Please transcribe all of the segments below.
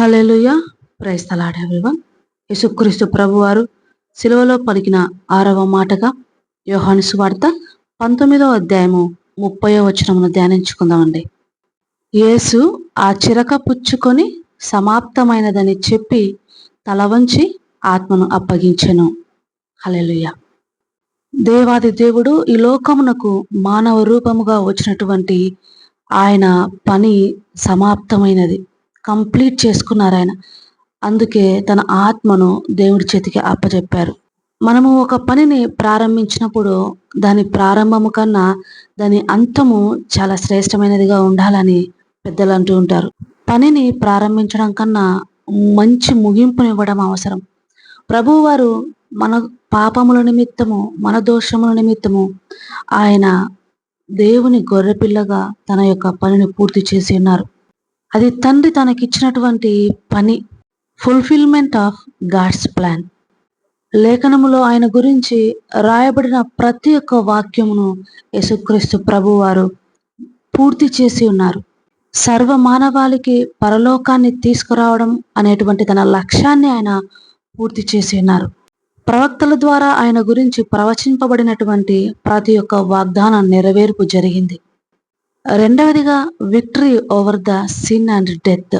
Hallelujah ప్రైస్తలాడే వివన్ యేసుక్రీస్తు ప్రభువారు సిలువలో పలికిన ఆరవ మాటగా యోహాను సువార్త పంతొమ్మిదవ అధ్యాయము ముప్పయో వచనమును ధ్యానించుకుందామండి. యేసు ఆ చిరక పుచ్చుకొని సమాప్తమైనదని చెప్పి తల వంచి ఆత్మను అప్పగించెను. హలెలుయ దేవాది దేవుడు ఈ లోకమునకు మానవ రూపముగా వచ్చినటువంటి ఆయన పని సమాప్తమైనది. కంప్లీట్ చేసుకున్నారు ఆయన. అందుకే తన ఆత్మను దేవుడి చేతికి అప్పచెప్పారు మనము ఒక పనిని ప్రారంభించినప్పుడు దాని ప్రారంభము కన్నా దాని అంతము చాలా శ్రేష్టమైనదిగా ఉండాలని పెద్దలు అంటూ ఉంటారు. పనిని ప్రారంభించడం కన్నా మంచి ముగింపునివ్వడం అవసరం. ప్రభువారు మన పాపముల నిమిత్తము మన దోషముల నిమిత్తము ఆయన దేవుని గొర్రెపిల్లగా తన యొక్క పనిని పూర్తి చేసి ఉన్నారు. అది తండ్రి తనకిచ్చినటువంటి పని ఫుల్ఫిల్మెంట్ ఆఫ్ గాడ్స్ ప్లాన్ లేఖనములో ఆయన గురించి రాయబడిన ప్రతి ఒక్క వాక్యమును యేసుక్రీస్తు ప్రభు వారు పూర్తి చేసి ఉన్నారు. సర్వ మానవాళికి పరలోకాన్ని తీసుకురావడం అనేటువంటి తన లక్ష్యాన్ని ఆయన పూర్తి చేసి ఉన్నారు. ప్రవక్తల ద్వారా ఆయన గురించి ప్రవచింపబడినటువంటి ప్రతి ఒక్క వాగ్దానం నెరవేర్పు జరిగింది. రెండవదిగా victory over the sin and death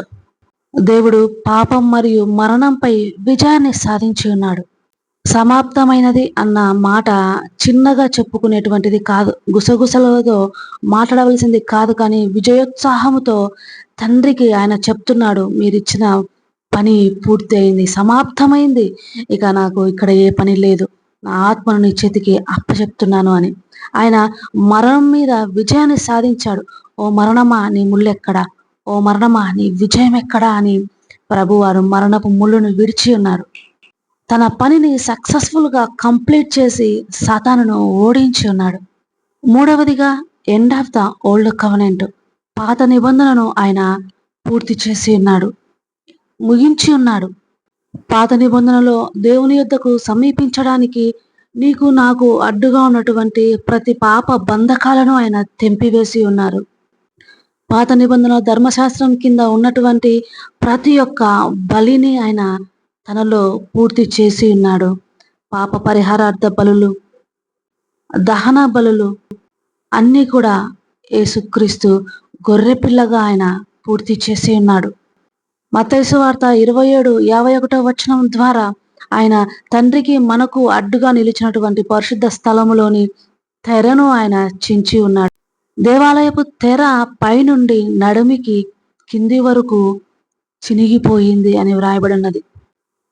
దేవుడు పాపం మరియు మరణంపై విజయాన్ని సాధించి ఉన్నాడు. సమాప్తమైనది అన్న మాట చిన్నగా చెప్పుకునేటువంటిది కాదు. గుసగుసలతో మాట్లాడవలసింది కాదు కానీ విజయోత్సాహముతో తండ్రికి ఆయన చెప్తున్నాడు మీరిచ్చిన పని పూర్తి అయింది సమాప్తమైంది. ఇక నాకు ఇక్కడ ఏ పని లేదు. నా ఆత్మను నీ చేతికి అప్పచెప్తున్నాను అని. ఆయన మరణం మీద విజయాన్ని సాధించాడు. ఓ మరణమా నీ ముళ్ళెక్కడా ఓ మరణమా నీ విజయం ఎక్కడా? అని ప్రభువారు మరణపు ముళ్ళును విడిచి ఉన్నారు. తన పనిని సక్సెస్ఫుల్గా కంప్లీట్ చేసి సాతానును ఓడించి ఉన్నాడు. మూడవదిగా end of the old covenant పాత నిబంధనను ఆయన పూర్తి చేసి ఉన్నాడు. ముగించి ఉన్నాడు. పాత నిబంధనలో దేవుని యొద్దకు సమీపించడానికి నీకు నాకు అడ్డుగా ఉన్నటువంటి ప్రతి పాప బంధకాలను ఆయన తెంపివేసి ఉన్నారు. పాత నిబంధన ధర్మశాస్త్రం కింద ఉన్నటువంటి ప్రతి ఒక్క బలిని ఆయన తనలో పూర్తి చేసి ఉన్నాడు. పాప పరిహారార్థ బలులు దహన బలులు అన్నీ కూడా యేసుక్రీస్తు గొర్రెపిల్లగా ఆయన పూర్తి చేసి ఉన్నాడు. మతైసు వార్త ఇరవై ఏడు యాభై ఒకటో వచనం ద్వారా ఆయన తండ్రికి మనకు అడ్డుగా నిలిచినటువంటి పరిశుద్ధ స్థలములోని తెరను ఆయన చించి ఉన్నాడు. దేవాలయపు తెర పైనుండి నడుమికి కింది వరకు చినిగిపోయింది అని వ్రాయబడినది.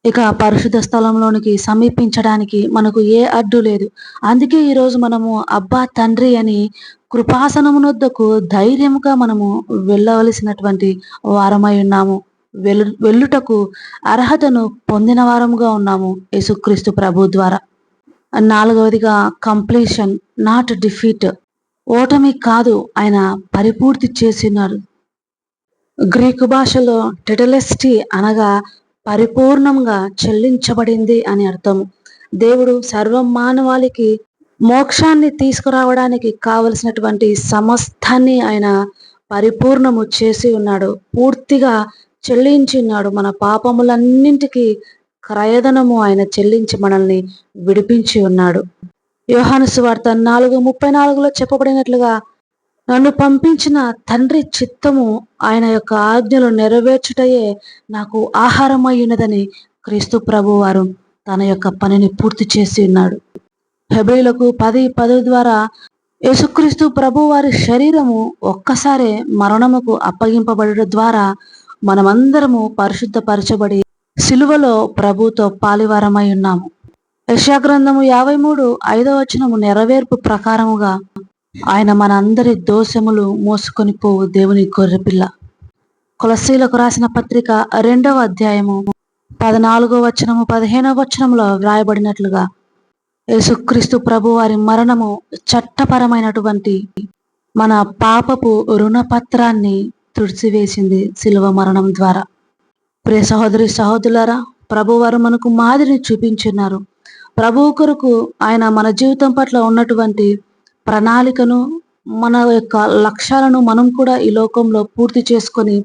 ఇక పరిశుద్ధ స్థలంలోనికి సమీపించడానికి మనకు ఏ అడ్డు లేదు. అందుకే ఈరోజు మనము అబ్బా తండ్రి అని కృపాసనమునొద్దకు ధైర్యముగా మనము వెళ్ళవలసినటువంటి వారమై ఉన్నాము. వెలు వెళ్ళుటకు అర్హతను పొందిన వారముగా ఉన్నాము యేసుక్రీస్తు ప్రభు ద్వారా. నాలుగవదిగా కంప్లీషన్ నాట్ డిఫీట్. ఓటమి కాదు ఆయన పరిపూర్తి చేసినారు గ్రీకు భాషలో టెటలెస్టీ అనగా పరిపూర్ణంగా చెల్లించబడింది అని అర్థం. దేవుడు సర్వ మానవాళికి మోక్షాన్ని తీసుకురావడానికి కావలసినటువంటి సమస్తాన్ని ఆయన పరిపూర్ణము చేసి ఉన్నాడు. పూర్తిగా చెల్లించి ఉన్నాడు మన పాపములన్నింటికి క్రయధనము ఆయన చెల్లించి మనల్ని విడిపించి ఉన్నాడు. యోహాను సువార్త నాలుగు ముప్పై నాలుగులో చెప్పబడినట్లుగా నన్ను పంపించిన తండ్రి చిత్తము ఆయన యొక్క ఆజ్ఞలు నెరవేర్చుటయే నాకు ఆహారమై ఉన్నదని క్రీస్తు ప్రభు వారు తన యొక్క పనిని పూర్తి చేసి ఉన్నాడు. ఫిబ్రిలకు పది పది ద్వారా యేసుక్రీస్తు ప్రభు వారి శరీరము ఒక్కసారే మరణముకు అప్పగింపబడడం ద్వారా మనమందరము పరిశుద్ధపరచబడి సిలువలో ప్రభుతో పాలివారమై ఉన్నాము. యశాగ్రంథము యాభై మూడు ఐదవ వచనము నెరవేర్పు ప్రకారముగా ఆయన మన అందరి దోషములు మోసుకొని పోవు దేవుని గొర్రెపిల్ల. కొలసీలకు రాసిన పత్రిక రెండవ అధ్యాయము పదనాలుగో వచనము పదిహేనవ వచనంలో వ్రాయబడినట్లుగా యేసుక్రీస్తు ప్రభు వారి మరణము చట్టపరమైనటువంటి మన పాపపు రుణపత్రాన్ని తుడిచివేసింది శిలువ మరణం ద్వారా. ప్రే సహోదరి సహోదరులారా ప్రభువారు మనకు మాదిరిని చూపించున్నారు. ప్రభువు కొరకు ఆయన మన జీవితం పట్ల ఉన్నటువంటి ప్రణాళికను మన యొక్క లక్ష్యాలను మనం కూడా ఈ లోకంలో పూర్తి చేసుకొని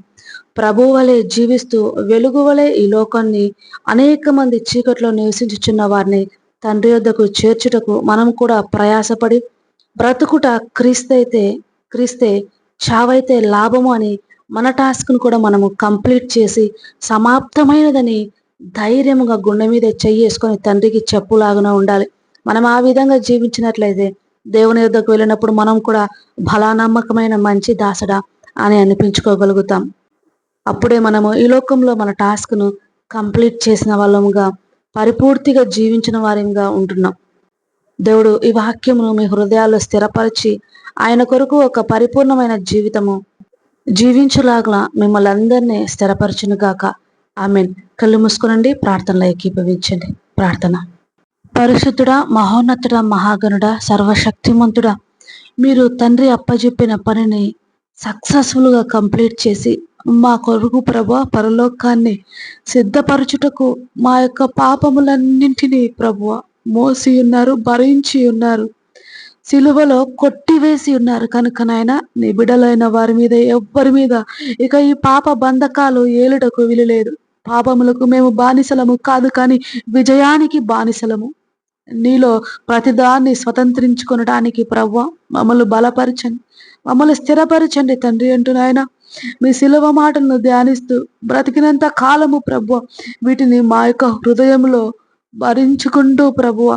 ప్రభు వలె జీవిస్తూ వెలుగు వలె ఈ లోకాన్ని అనేక మంది చీకట్లో నివసించుచున్న వారిని తండ్రి యొద్దకు చేర్చుటకు మనం కూడా ప్రయాసపడి బ్రతుకుట క్రీస్తైతే క్రీస్తే చావైతే లాభము అని మన టాస్క్ను కూడా మనము కంప్లీట్ చేసి సమాప్తమైనదని ధైర్యముగా గుండె మీద చెయ్యేసుకొని తండ్రికి చెప్పులాగున ఉండాలి. మనం ఆ విధంగా జీవించినట్లయితే దేవుని యొద్దకు వెళ్ళినప్పుడు మనం కూడా బలానమ్మకమైన మంచి దాసడా అని అనిపించుకోగలుగుతాం. అప్పుడే మనము ఈ లోకంలో మన టాస్క్ను కంప్లీట్ చేసిన వాళ్ళముగా పరిపూర్తిగా జీవించిన వారిగా ఉంటున్నాం. దేవుడు ఈ వాక్యమును మీ హృదయాల్లో స్థిరపరిచి ఆయన కొరకు ఒక పరిపూర్ణమైన జీవితము. జీవించులాగా మిమ్మల్ని అందరినీ స్థిరపరచునుగాక ఆమెన్. కళ్ళు మూసుకునండి ప్రార్థనలో ఏకీభవించండి. ప్రార్థన. పరిశుద్ధుడా మహోన్నతుడా మహాగణుడా సర్వశక్తిమంతుడా మీరు తండ్రి అప్పజెప్పిన పనిని సక్సెస్ఫుల్గా కంప్లీట్ చేసి మా కొరకు ప్రభా పరలోకాన్ని సిద్ధపరచుటకు మా యొక్క పాపములన్నింటినీ ప్రభువ మోసి ఉన్నారు భరించి ఉన్నారు. సిలువలో కొట్టివేసి ఉన్నారు. కనుక నాయన నిబిడలైన వారి మీద ఎవ్వరి మీద ఇక ఈ పాప బంధకాలు ఏలుటకు విలులేదు. పాపములకు మేము బానిసలము కాదు కానీ విజయానికి బానిసలము. నీలో ప్రతిదాన్ని స్వతంత్రించుకొనడానికి ప్రవ్వ మమ్మల్ని బలపరచండి. మమ్మల్ని స్థిరపరచండి తండ్రి అంటూ నాయన మీ శిలువ మాటలను ధ్యానిస్తూ బ్రతికినంత కాలము ప్రభు వీటిని మా యొక్క హృదయంలో భరించుకుంటూ ప్రభువ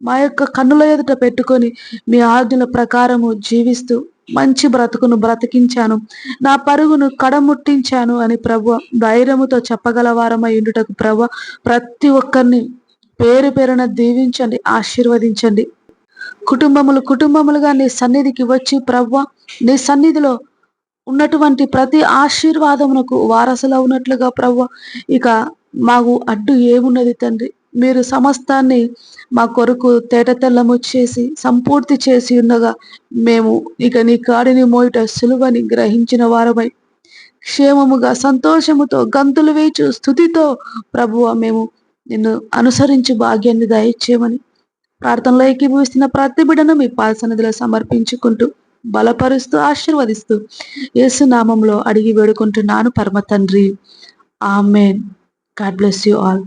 మా యొక్క కన్నుల ఎదుట పెట్టుకొని మీ ఆజ్ఞల ప్రకారము జీవిస్తూ మంచి బ్రతుకును బ్రతికించాను. నా పరుగును కడముట్టించాను అని ప్రభు ధైర్యముతో చెప్పగలవారమై ఉండుటకు ప్రభు ప్రతి ఒక్కరిని పేరు పేరున దీవించండి ఆశీర్వదించండి. కుటుంబములు కుటుంబములుగా నీ సన్నిధికి వచ్చి ప్రవ్వ నీ సన్నిధిలో ఉన్నటువంటి ప్రతి ఆశీర్వాదమునకు వారసులు ఉన్నట్లుగా ప్రవ్వ ఇక మాకు అడ్డు ఏమున్నది తండ్రి? మీరు సమస్తాన్ని మా కొరకు తేట తెల్లము చేసి సంపూర్తి చేసి ఉండగా మేము ఇక నీ కాడిని మోయుట సులువని గ్రహించిన వారమై క్షేమముగా సంతోషముతో గంతులు వేచు స్థుతితో ప్రభువ మేము నిన్ను అనుసరించి భాగ్యాన్ని దయచేయమని ప్రార్థనలో ఏకీభవిస్తున్న ప్రతి బిడను మీ పాదసన్నిధిలో సమర్పించుకుంటూ బలపరుస్తూ ఆశీర్వదిస్తూ యేసునామంలో అడిగి వేడుకుంటున్నాను పరమ తండ్రి. Amen. God bless you all.